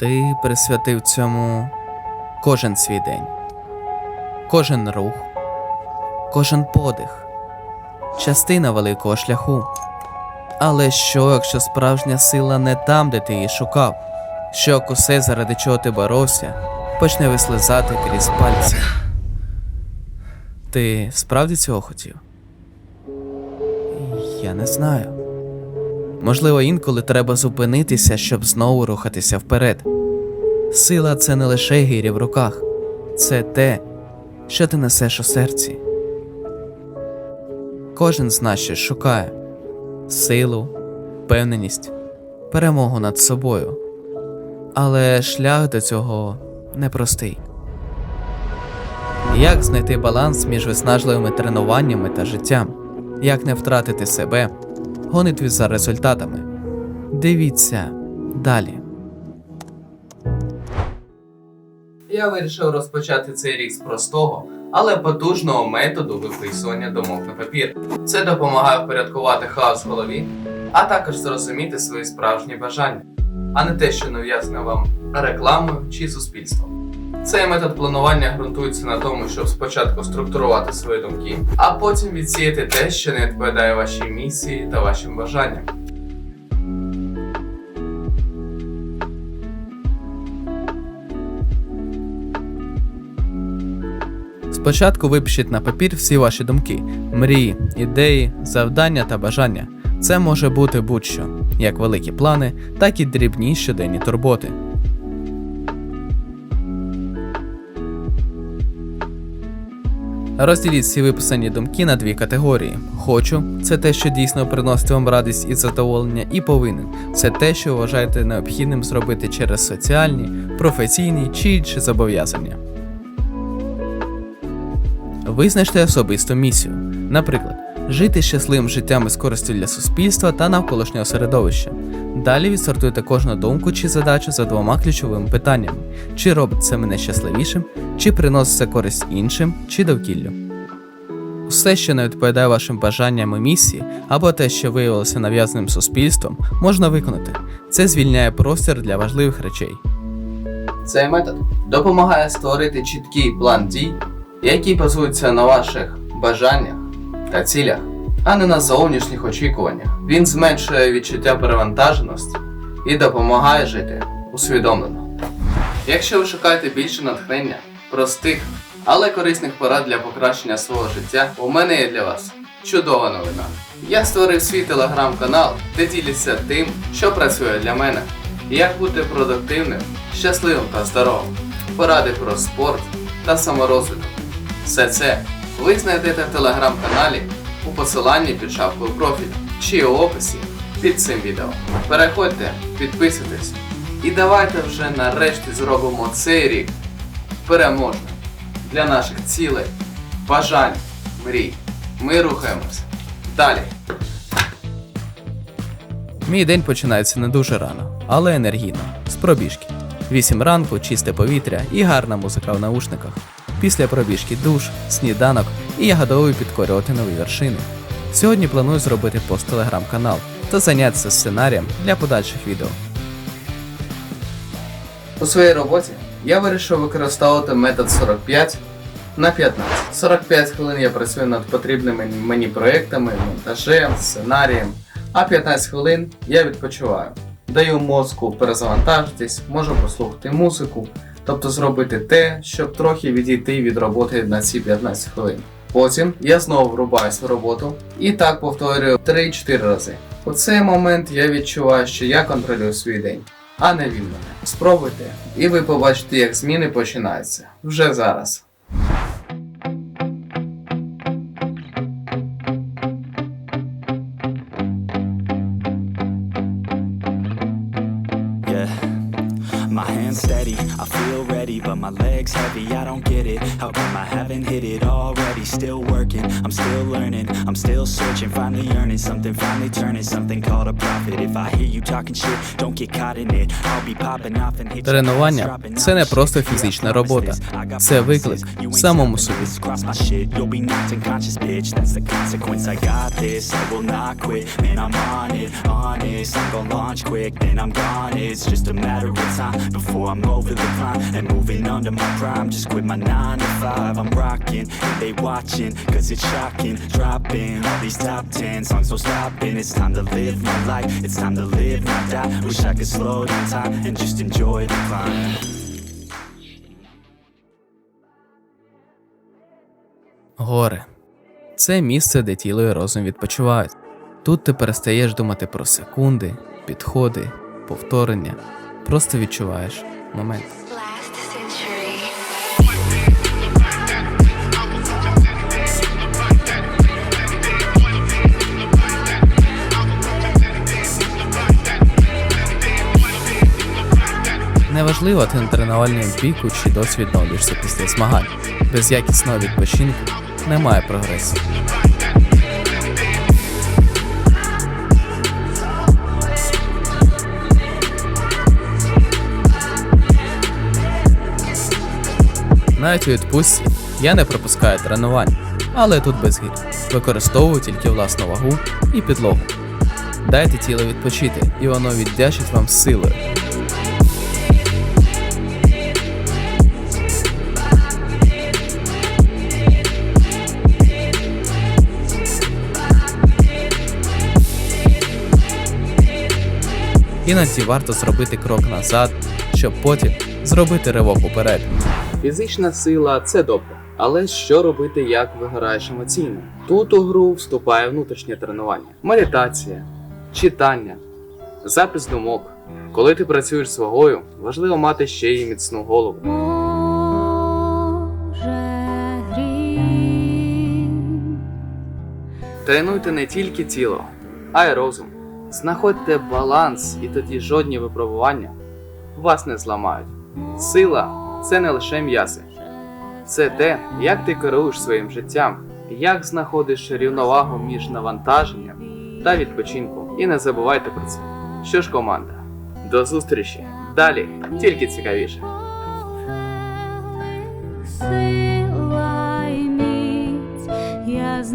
Ти присвятив цьому кожен свій день, кожен рух, кожен подих, частина великого шляху. Але що, якщо справжня сила не там, де ти її шукав? Що як усе, заради чого ти боровся, почне вислизати крізь пальці? Ти справді цього хотів? Я не знаю. Можливо, інколи треба зупинитися, щоб знову рухатися вперед. Сила це не лише гирі в руках, це те, що ти несеш у серці. Кожен з нас щось шукає силу, впевненість, перемогу над собою. Але шлях до цього непростий. Як знайти баланс між виснажливими тренуваннями та життям? Як не втратити себе гонитві за результатами? Дивіться далі. Я вирішив розпочати цей рік з простого, але потужного методу виписування думок на папір. Це допомагає впорядкувати хаос в голові, а також зрозуміти свої справжні бажання, а не те, що нав'язане вам рекламою чи суспільством. Цей метод планування ґрунтується на тому, щоб спочатку структурувати свої думки, а потім відсіяти те, що не відповідає вашій місії та вашим бажанням. Спочатку випишіть на папір всі ваші думки, мрії, ідеї, завдання та бажання. Це може бути будь-що, як великі плани, так і дрібні щоденні турботи. Розділіть всі виписані думки на дві категорії: хочу це те, що дійсно приносить вам радість і задоволення, і повинен це те, що вважаєте необхідним зробити через соціальні, професійні чи інші зобов'язання. Визначте особисту місію, наприклад, жити щасливим життям із користю для суспільства та навколишнього середовища. Далі відсортуйте кожну думку чи задачу за двома ключовими питаннями: чи робить це мене щасливішим, чи приносить це користь іншим, чи довкіллю. Все, що не відповідає вашим бажанням і місії, або те, що виявилося нав'язаним суспільством, можна виконати. Це звільняє простір для важливих речей. Цей метод допомагає створити чіткий план дій, який базується на ваших бажаннях та цілях, а не на зовнішніх очікуваннях. Він зменшує відчуття перевантаженості і допомагає жити усвідомлено. Якщо ви шукаєте більше натхнення, простих, але корисних порад для покращення свого життя, у мене є для вас чудова новина. Я створив свій телеграм-канал, де діляться тим, що працює для мене, як бути продуктивним, щасливим та здоровим, поради про спорт та саморозвиток. Все це ви знайдете в телеграм-каналі у посиланні під шапкою профілю чи у описі під цим відео. Переходьте, підписуйтесь і давайте вже нарешті зробимо цей рік переможним для наших цілей, бажань, мрій. Ми рухаємось далі. Мій день починається не дуже рано, але енергійно, з пробіжки. 8 ранку, чисте повітря і гарна музика в наушниках. Після пробіжки душ, сніданок і я готовий підкорювати нові вершини. Сьогодні планую зробити пост телеграм-канал та зайнятися сценарієм для подальших відео. У своїй роботі я вирішив використовувати метод 45 на 15. 45 хвилин я працюю над потрібними мені проєктами, монтажем, сценарієм, а 15 хвилин я відпочиваю. Даю мозку перезавантажитись, можу послухати музику, тобто зробити те, щоб трохи відійти від роботи на ці 15 хвилин. Потім я знову врубаюсь в роботу і так повторюю 3-4 рази. У цей момент я відчуваю, що я контролюю свій день, а не він мене. Спробуйте, і ви побачите, як зміни починаються вже зараз. My hands steady, I feel ready, but my legs heavy. I don't get it. How come I haven't hit it already? Still working, I'm still learning, I'm still searching, finally earning something, finally turning something called a profit. If I hear you talking shit, don't get caught in it. I'll be popping off and hit Тренування це не просто фізична робота, це виклик самому собі. Man, I'm on it, honest. I'm gonna launch quick, then I'm gone. It's just a matter of time before I'm over the climb and moving under my prime. Just quit my nine to five. I'm rocking, they watching, cause it's shocking. Dropping all these top ten songs, so stopping. It's time to live my life, it's time to live, not die. Wish I could slow down time and just enjoy the climb. Гори. Це місце, де тіло і розум відпочивають. Тут ти перестаєш думати про секунди, підходи, повторення. Просто відчуваєш момент. Неважливо, ти на тренувальному піку чи досі відновлюєшся після змагань. Без якісного відпочинку немає прогресу. Навіть у відпустці я не пропускаю тренувань, але тут без гір. Використовую тільки власну вагу і підлогу. Дайте тіло відпочити, і воно віддячить вам силою. Іноді варто зробити крок назад, щоб потім зробити ривок уперед. Фізична сила це добре, але що робити, як вигораєш емоційно? Тут у гру вступає внутрішнє тренування, медитація, читання, запис думок. Коли ти працюєш з вагою, важливо мати ще й міцну голову. Тренуйте не тільки тіло, а й розум. Знаходьте баланс, і тоді жодні випробування вас не зламають. Сила це не лише м'язи, це те, як ти керуєш своїм життям, як знаходиш рівновагу між навантаженням та відпочинком. І не забувайте про це. Що ж, команда, до зустрічі! Далі тільки цікавіше. Сила й я з